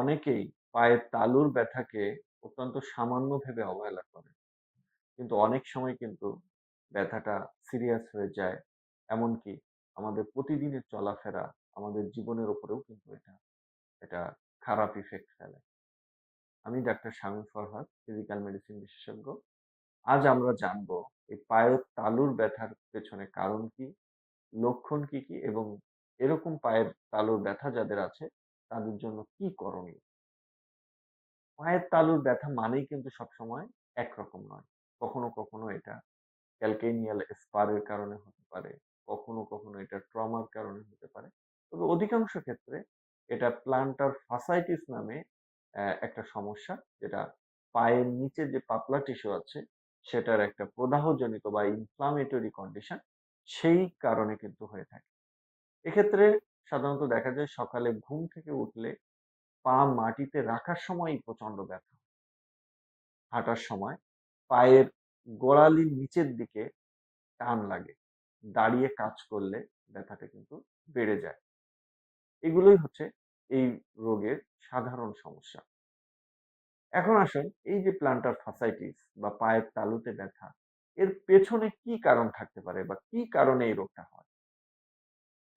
অনেকেই পায়ের তালুর ব্যথাকে অত্যন্ত সামান্য ভেবে অবহেলা করে। কিন্তু অনেক সময় কিন্তু ব্যথাটা সিরিয়াস হয়ে যায়। এমনকি আমাদের প্রতিদিনের চলাফেরা, আমাদের জীবনের উপরেও কিন্তু এটা এটা খারাপ ইফেক্ট ফেলে। আমি doctor Shamim Farhad, physical medicine বিশেষজ্ঞ। আজ আমরা জানব এই পায়ের তালুর ব্যথার পেছনে কারণ কি, লক্ষণ কি, কি এবং এরকম পায়ের তালুর ব্যথা যাদের আছে তাদের জন্য কি করণীয়? পায়ের তালুর ব্যথা মানেই কিন্তু সবসময় একরকম নয়। কখনো, কখনো এটা ক্যালকেনিয়াল স্পারের কারণে হতে পারে। কখনো, কখনো এটা ট্রমার কারণে হতে পারে। তবে অধিকাংশ ক্ষেত্রে এটা প্লান্টার ফাসাইটিস নামে একটা সমস্যা যেটা পায়ের নিচে যে পাতলা টিস্যু আছে সেটার একটা প্রদাহজনিত বা ইনফ্লামেটরি কন্ডিশন সেই কারণে কিন্তু হয়ে থাকে। এক্ষেত্রে সাধারণত দেখা যায় সকালে ঘুম থেকে উঠলে পা মাটিতে রাখার সময়ই প্রচণ্ড ব্যথা। হাঁটার সময় পায়ের গোড়ালির নিচের দিকে টান লাগে। দাঁড়িয়ে কাজ করলে ব্যথাটা কিন্তু বেড়ে যায়। এগুলোই হচ্ছে এই রোগের সাধারণ সমস্যা। এখন আসুন এই যে প্লান্টার ফাসাইটিস বা পায়ের তালুতে ব্যথা, এর পেছনে কি কারণ থাকতে পারে বা কি কারণে এই রোগটা হয়?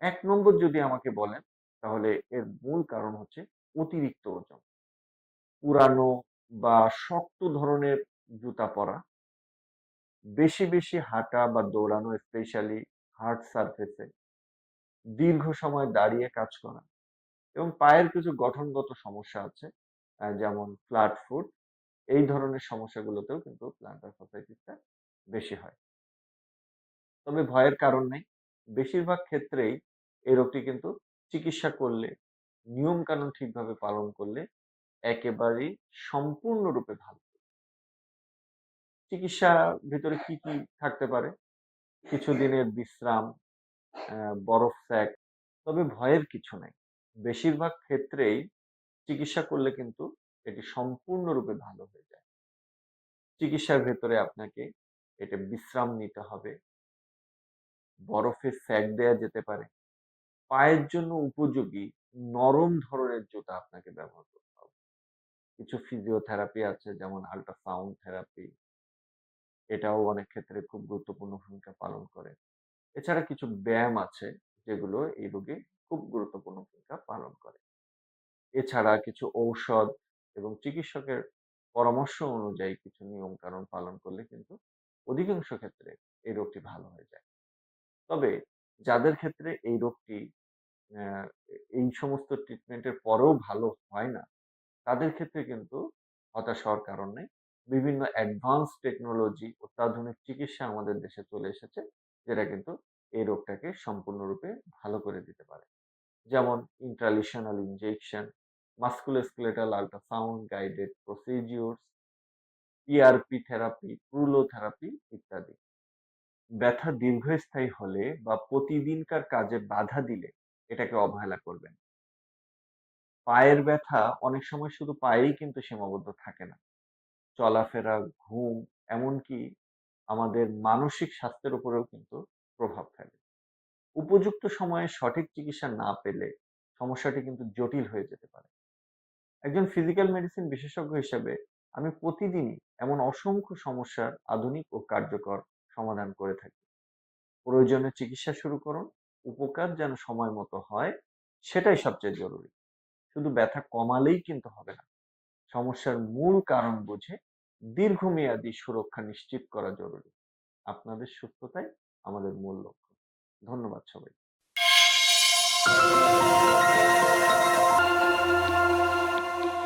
১ নম্বর যদি আমাকে বলেন তাহলে এর মূল কারণ হচ্ছে অতিরিক্ত ওজন। পুরানো বা শক্ত ধরনের জুতা পরা, বেশি, বেশি হাঁটা বা দৌড়ানো স্পেশালি হার্ড সারফেসে, দীর্ঘ সময় দাঁড়িয়ে কাজ করা এবং পায়ের কিছু গঠনগত সমস্যা আছে যেমন ফ্ল্যাট ফুট এই ধরনের সমস্যাগুলোতেও কিন্তু প্লান্টার ফাসাইটিসটা বেশি হয়। তবে ভয়ের কারণ নেই। বেশিরভাগ ক্ষেত্রেই এই রোগটি কিন্তু চিকিৎসা করলে, নিয়মকানুন ঠিকভাবে পালন করলে একেবারেই সম্পূর্ণরূপে ভালো চিকিৎসার ভিতরে কি, কি থাকতে পারে? কিছুদিনের বিশ্রাম, বরফ স্যাক। তবে ভয়ের কিছু নাই। বেশিরভাগ ক্ষেত্রেই চিকিৎসা করলে কিন্তু এটি সম্পূর্ণরূপে ভালো হয়ে যায়। চিকিৎসার ভেতরে আপনাকে এটা বিশ্রাম নিতে হবে। বরফে স্যাক দেয়া যেতে পারে। পায়ের জন্য উপযোগী নরম ধরনের জুতা আপনাকে ব্যবহার করতে হবে। কিছু ফিজিওথেরাপি আছে যেমন আল্ট্রাসাউন্ড থেরাপি। এটাও অনেক ক্ষেত্রে খুব গুরুত্বপূর্ণ ভূমিকা পালন করে। এছাড়া কিছু ব্যায়াম আছে যেগুলো এই রোগে খুব গুরুত্বপূর্ণ ভূমিকা পালন করে। এছাড়া কিছু ঔষধ এবং চিকিৎসকের পরামর্শ অনুযায়ী কিছু নিয়মকানুন পালন করলে কিন্তু অধিকাংশ ক্ষেত্রে এই রোগটি ভালো হয়ে যায়। তবে যাদের ক্ষেত্রে এই রোগটি এই সমস্ত ট্রিটমেন্টের পরেও ভালো হয় না, তাদের ক্ষেত্রে কিন্তু হতাশ হওয়ার কারণ। বিভিন্ন অ্যাডভান্স টেকনোলজি, অত্যাধুনিক চিকিৎসা আমাদের দেশে চলে এসেছে, যেটা কিন্তু এই রোগটাকে সম্পূর্ণরূপে ভালো করে দিতে পারে। যেমন intralesional injection, musculoskeletal ultrasound guided procedures, ERP therapy, prolo therapy ইত্যাদি। ব্যথা দীর্ঘস্থায়ী হলে বা প্রতিদিনকার কাজে বাধা দিলে এটাকে অবহেলা করবেন। পায়ের ব্যথা অনেক সময় শুধু পায়েই কিন্তু সীমাবদ্ধ থাকে না। চলাফেরা, ঘুম এমনকি আমাদের মানসিক স্বাস্থ্যের উপরেও কিন্তু প্রভাব ফেলে। উপযুক্ত সময়ে সঠিক চিকিৎসা না পেলে সমস্যাটি কিন্তু জটিল হয়ে যেতে পারে। একজন ফিজিক্যাল মেডিসিন বিশেষজ্ঞ হিসেবে আমি প্রতিদিনই এমন অসংখ্য সমস্যার আধুনিক ও কার্যকর সমাধান করে থাকি। প্রয়োজনে চিকিৎসা শুরু করুন। উপকার যেন সময় মতো হয়, সেটাই সবচেয়ে জরুরি। শুধু ব্যথা কমালেই কিন্তু হবে না। সমস্যার মূল কারণ বুঝে দীর্ঘমেয়াদী সুরক্ষা নিশ্চিত করা জরুরি। আপনাদের সুস্থতাই আমাদের মূল লক্ষ্য। ধন্যবাদ সবাই